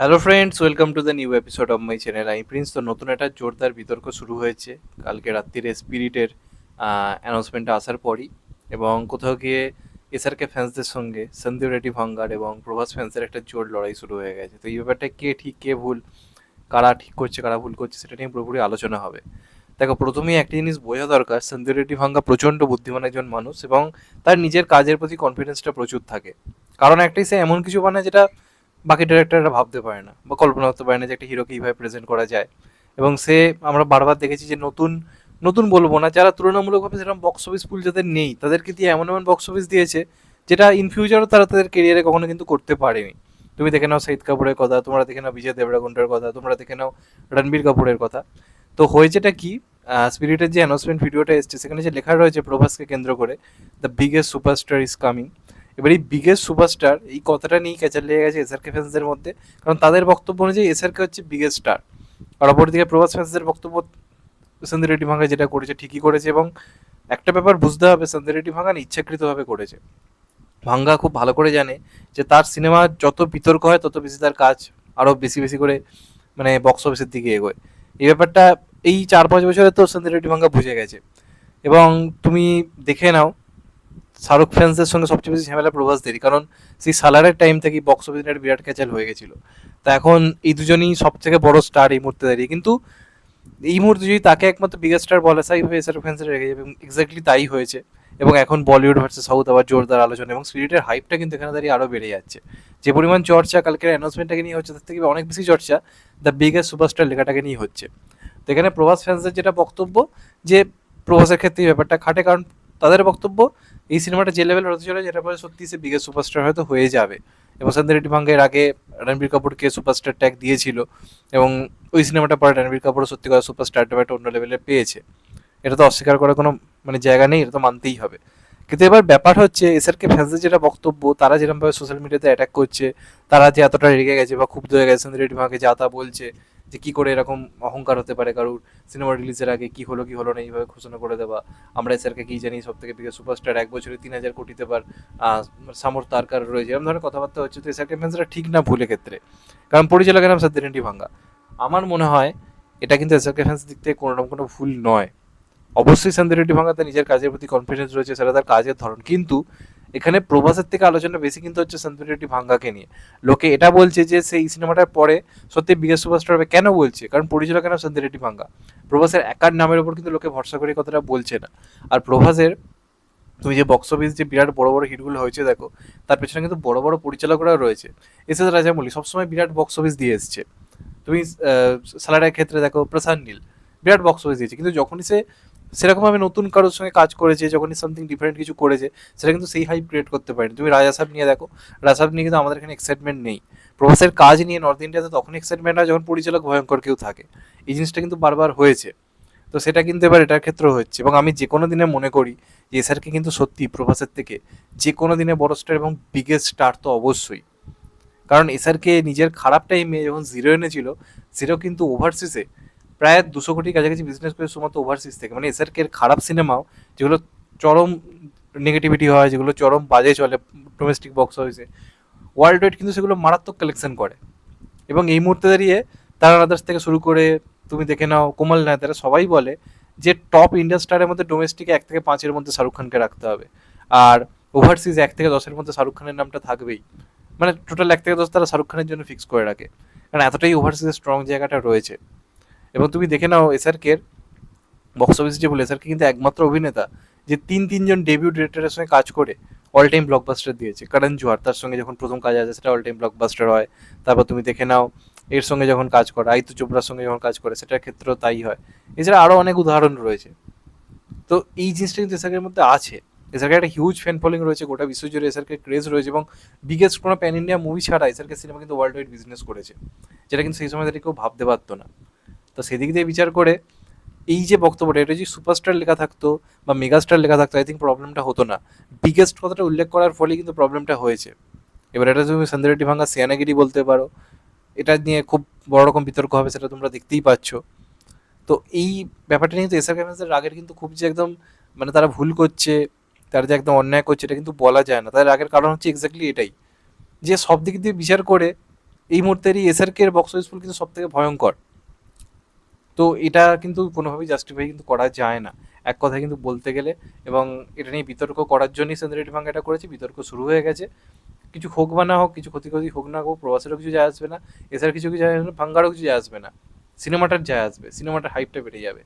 Hello friends welcome to the new episode of my channel আমি Prince তো নতুন একটা জোরদার বিতর্ক শুরু হয়েছে। কালকে রাত্রিরে স্পিরিটের অ্যানাউন্সমেন্টটা আসার পরই। এবং কোথাও গিয়ে এসআরকে ফ্যান্সদের সঙ্গে সন্দীপ রেড্ডি ভাঙ্গার এবং প্রভাস ফ্যান্সের একটা জোর লড়াই শুরু হয়ে গেছে। তো এই ব্যাপারটা কে ঠিক, কে ভুল, কারা ঠিক করছে, কারা ভুল করছে, সেটা নিয়ে পুরোপুরি আলোচনা হবে। দেখো, প্রথমেই একটা জিনিস বোঝা দরকার সন্দীপ রেড্ডি ভাঙ্গা প্রচণ্ড বুদ্ধিমান একজন মানুষ এবং তার নিজের কাজের প্রতি কনফিডেন্সটা প্রচুর থাকে। কারণ একটাই সে এমন কিছু বানায় যেটা বাকি ডিরেক্টররা ভাবতে পারে না বা কল্পনা করতে পারে না যে একটা হিরোকে কীভাবে প্রেজেন্ট করা যায়। এবং সে, আমরা বারবার দেখেছি যে নতুন নতুন বলব না, যারা তুলনামূলকভাবে সেরকম বক্স অফিস ফুল যাদের নেই, তাদেরকে দিয়ে এমন এমন বক্স অফিস দিয়েছে, যেটা ইন ফিউচারও তারা তাদের কেরিয়ারে কখনো কিন্তু করতে পারেনি। তুমি দেখে নাও শহীদ কাপুরের কথা, তোমরা দেখে নাও বিজয় দেবরাগুন্ডার কথা, তোমরা দেখে নাও রণবীর কাপুরের কথা। তো হয়েছেটা কি? স্পিরিটের যে অ্যানাউন্সমেন্ট ভিডিওটা এসছে, সেখানে যে লেখা রয়েছে প্রভাসকে কেন্দ্র করে the biggest superstar is coming এবার এই বিগেস্ট সুপারস্টার এই কথাটা নিয়েই ক্যাচার লেগে গেছে এসআরকে ফ্যান্সদের মধ্যে। কারণ তাদের বক্তব্য অনুযায়ী এসআরকে হচ্ছে বিগেস্ট স্টার আর অপরদিকে প্রভাস ফ্যান্সদের বক্তব্য সন্দীপ রেড্ডি ভাঙা যেটা করেছে ঠিকই করেছে এবং একটা ব্যাপার বুঝতে হবে, সন্দীপ রেড্ডি ভাঙান ইচ্ছাকৃতভাবে করেছে। ভাঙ্গা খুব ভালো করে জানে যে তার সিনেমা যত বিতর্ক হয়, তত বেশি তার কাজ আরও বেশি বেশি করে মানে বক্স অফিসের দিকে এগোয়। এই ব্যাপারটা এই চার পাঁচ বছরে তো সন্দীপ রেড্ডি ভাঙ্গা বুঝে গেছে। এবং তুমি দেখে নাও শাহরুখ ফ্যান্সদের সঙ্গে সবচেয়ে বেশি ঝামেলা প্রভাসদেরই কারণ সেই সালারের টাইম থেকেই বক্স অফিস একটা বিরাট ক্যাচাল হয়ে গেছিল। তা এখন এই দুজনই সব থেকে বড় স্টার এই মুহূর্তে দাঁড়িয়ে। কিন্তু এই মুহূর্তে যদি তাকে একমাত্র বিগেস্ট স্টার বলা সাই হয়ে শাহরুখ ফ্যান্সরা রেখে যাবে। এক্স্যাক্টলি তাই হয়েছে। এবং এখন বলিউড ভার্সেস সাউথ আবার জোরদার আলোচনা। এবং স্পিরিটের হাইপটা কিন্তু এখানে দাঁড়িয়ে আরও বেড়ে যাচ্ছে। যে পরিমাণ চর্চা কালকের অ্যানাউন্সমেন্টটাকে নিয়ে হচ্ছে, তার থেকে অনেক বেশি চর্চা দ্য বিগেস্ট সুপারস্টার লেখাটাকে নিয়ে হচ্ছে। তো এখানে প্রভাস ফ্যান্সদের যেটা বক্তব্য, যে প্রভাসের ক্ষেত্রে এই ব্যাপারটা খাটে। কারণ তাদের বক্তব্য এই সিনেমাটা যে লেভেল হতে চলে যেটা পরে সত্যি সে বিগেস্ট সুপারস্টার হয়তো হয়ে যাবে। এবং সন্ধ্যা রেড্ডি ভাঙ্গের আগে রণবীর কাপুরকে সুপারস্টার ট্যাগ দিয়েছিল। এবং ওই সিনেমাটা পরে রণবীর কাপুর সত্যি কথা সুপারস্টার একটা অন্য লেভেলে পেয়েছে। এটা তো অস্বীকার করার কোনো মানে জায়গা নেই, এটা তো মানতেই হবে। কিন্তু এবার ব্যাপার হচ্ছে এসআরকে ফ্যান্সদের যেটা বক্তব্য, তারা যেরকমভাবে সোশ্যাল মিডিয়াতে অ্যাটাক করছে, তারা যে এতটা রেগে গেছে বা ক্ষুব্ধ হয়ে গেছে সন্ধ্যা রেড্ডি যা তা বলছে, যে কী করে এরকম অহংকার হতে পারে কারুর সিনেমা রিলিজের আগে, কী হলো, কি হলো না, এইভাবে ঘোষণা করে দেওয়া। আমরা স্যারকে কী জানি সব থেকে বিগে সুপারস্টার এক বছরে তিন হাজার কোটিতে পার সামর্থ্য আর কার রয়েছে, এরকম ধরনের কথাবার্তা হচ্ছে। তো এসআরকে ফ্যান্সরা ঠিক না ভুলে ক্ষেত্রে। কারণ পরিচালকের নাম সত্যেরেন্টি ভাঙ্গা। আমার মনে হয়, এটা কিন্তু এসআরকে ফ্যান্স দিক থেকে কোনো রকম কোনো ভুল নয়। অবশ্যই ভাঙ্গা তার নিজের কাজের প্রতি কনফিডেন্স রয়েছে, সেটা তার কাজের ধরন। কিন্তু এখানে প্রভাসের থেকে আলোচনা বেশি কিন্তু হচ্ছে রেড্ডি ভাঙ্গাকে নিয়ে। লোকে এটা বলছে যে সেই সিনেমাটার পরে সত্যি বিগেস্ট সুপারস্টার হবে কেন বলছে? কারণ পরিচালক কেন রেড্ডি ভাঙ্গা? প্রভাসের একার নামের উপর কিন্তু লোকে ভরসা করে কথাটা বলছে না। আর প্রভাসের তুমি যে বক্স অফিস যে বিরাট বড় বড় হিটগুলো হয়েছে দেখো, তার পেছনে কিন্তু বড় বড় পরিচালকরাও রয়েছে। এস এস রাজামৌলি সবসময় বিরাট বক্স অফিস দিয়ে এসছে। তুমি স্যালারের ক্ষেত্রে দেখো প্রশান্ত নীল, বিরাট বক্স অফিস দিয়েছে। কিন্তু যখনই সে সেরকমভাবে নতুন কারোর সঙ্গে কাজ করেছে, যখনই সামথিং ডিফারেন্ট কিছু করেছে, সেটা কিন্তু সেই হাইপ ক্রিয়েট করতে পারেনি। তুমি রাজা সাহেব নিয়ে দেখো, রাজা সাহেব নিয়ে কিন্তু আমাদের এখানে এক্সাইটমেন্ট নেই। প্রভাসের কাজ নিয়ে নর্থ ইন্ডিয়াতে তখন এক্সাইটমেন্ট হয় যখন পরিচালক ভয়ঙ্কর কেউ থাকে। এই জিনিসটা কিন্তু বারবার হয়েছে। তো সেটা কিন্তু এবার এটার ক্ষেত্রেও হচ্ছে এবং আমি যে কোনো দিনে মনে করি যে এসআরকে কিন্তু সত্যি প্রভাসের থেকে যে কোনো দিনে বড় স্টার এবং বিগেস্ট স্টার তো অবশ্যই। কারণ এসআরকে নিজের খারাপ টাইমে যখন জিরো এনেছিল জিরো কিন্তু ওভারসিসে প্রায় দুশো কোটির কাছাকাছি বিজনেস করে শুধুমাত্র ওভারসিজ থেকে। মানে এসআরকে খারাপ সিনেমাও যেগুলো চরম নেগেটিভিটি হয়, যেগুলো চরম বাজে চলে ডোমেস্টিক বক্স অফিসে ওয়ার্ল্ড ওয়াইড কিন্তু সেগুলো মারাত্মক কালেকশন করে। এবং এই মুহূর্তে দাঁড়িয়ে তারা আদার্স থেকে শুরু করে, তুমি দেখে নাও, কোমল নায় তারা সবাই বলে যে টপ ইন্ডিয়ান স্টারের মধ্যে ডোমেস্টিকে এক থেকে পাঁচের মধ্যে শাহরুখ খানকে রাখতে হবে। আর ওভারসিজ এক থেকে দশের মধ্যে শাহরুখ খানের নামটা থাকবেই। মানে টোটাল এক থেকে দশ তারা শাহরুখ খানের জন্য ফিক্স করে রাখে। কারণ এতটাই ওভারসিজের স্ট্রং জায়গাটা রয়েছে। এবং তুমি দেখে নাও এসআরকের বক্স অফিস যে বলে এসআরকে কিন্তু একমাত্র অভিনেতা যে তিন, তিনজন ডেবিউ ডিরেক্টরের সঙ্গে কাজ করে অল টাইম ব্লকবাস্টার দিয়েছে। কারণ জোয়ার তার সঙ্গে যখন প্রথম কাজ আছে সেটা অল টাইম ব্লকবাস্টার হয়। তারপর তুমি দেখে নাও এর সঙ্গে যখন কাজ করে, আইতু চোপড়ার সঙ্গে যখন কাজ করে সেটার ক্ষেত্রেও তাই হয়। এছাড়া আরও অনেক উদাহরণ রয়েছে। তো এই জিনিসটা কিন্তু এসআরকের মধ্যে আছে। এসআরকে একটা হিউজ ফ্যান ফলোয়িং রয়েছে, গোটা বিশ্বজুড়ে এসআরকে ক্রেজ রয়েছে এবং বিগেস্ট কোনো প্যান ইন্ডিয়া মুভি ছাড়া এসআরকে সিনেমা কিন্তু ওয়ার্ল্ড ওয়াইড বিজনেস করেছে। যেটা কিন্তু সেই সময় তাদের কেউ ভাবতে পারতো না। তো সেদিক দিয়ে বিচার করে এই যে বক্তব্যটা, এটা যদি সুপারস্টার লেখা থাকতো বা মেগাস্টার লেখা থাকতো আই থিঙ্ক প্রবলেমটা হতো না। বিগেস্ট কথাটা উল্লেখ করার ফলে কিন্তু প্রবলেমটা হয়েছে। এবার এটা তুমি সন্ধ্যা রেড্ডি ভাঙ্গা সিয়ানাগিরি বলতে পারো। এটা নিয়ে খুব বড় রকম বিতর্ক হবে সেটা তোমরা দেখতেই পাচ্ছ। তো এই ব্যাপারটা নিয়ে তো এসআর ক্যামেন্সের রাগের কিন্তু খুব যে একদম মানে তারা ভুল করছে, তারা যে একদম অন্যায় করছে, এটা কিন্তু বলা যায় না। তাদের রাগের কারণ হচ্ছে এক্স্যাক্টলি এটাই, যে সব দিক দিয়ে বিচার করে এই মুহূর্তেরই এসআরকে এর বক্স অফিস কিন্তু সব থেকে ভয়ঙ্কর। তো এটা কিন্তু কোনোভাবেই জাস্টিফাই কিন্তু করা যায় না। এক কথায় কিন্তু বলতে গেলে এবং এটা নিয়ে বিতর্ক করার জন্যই সেন্দ্রেটি ভাঙ্গা এটা করেছে, বিতর্ক শুরু হয়ে গেছে। কিছু হোক বা না হোক, কিছু ক্ষতি ক্ষতি হোক না হোক, প্রবাসেরও কিছু যায় আসবে না, এছাড়া কিছু কিছু যায় আসবে না ভাঙ্গারও কিছু যায় আসবে না। সিনেমাটার যায় আসবে, সিনেমাটার হাইপটা বেড়ে যাবে।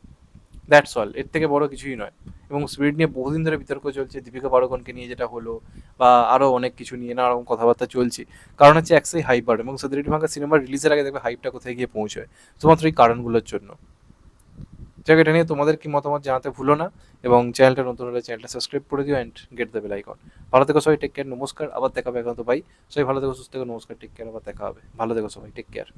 দ্যাটস অল এর থেকে বড় কিছুই নয়। এবং স্পিরিট নিয়ে বহুদিন ধরে বিতর্ক চলছে। দীপিকা পাড়ুকোনকে নিয়ে যেটা হলো, বা আরও অনেক কিছু নিয়ে নানা রকম কথাবার্তা চলছে। কারণ হচ্ছে একসাই হাইপ বাড়ে এবং সেন্দ্রেটি ভাঙ্গা সিনেমা রিলিজের আগে দেখবে হাইপটা কোথায় গিয়ে পৌঁছয়। শুধুমাত্র এই কারণগুলোর জন্য। যাক, এটা নিয়ে তোমাদের কি মতামত জানাতে ভুলো না। এবং চ্যানেলটা নতুন হলে চ্যানেলটা সাবস্ক্রাইব করে দিও and get the bell icon ভালো থেকো সবাই টেক কেয়ার নমস্কার, আবার দেখা হবে এখন তো ভাই। সবাই ভালো থেকো, সুস্থ থেকো, নমস্কার টেক কেয়ার আবার দেখা হবে। ভালো থেকো সবাই টেক কেয়ার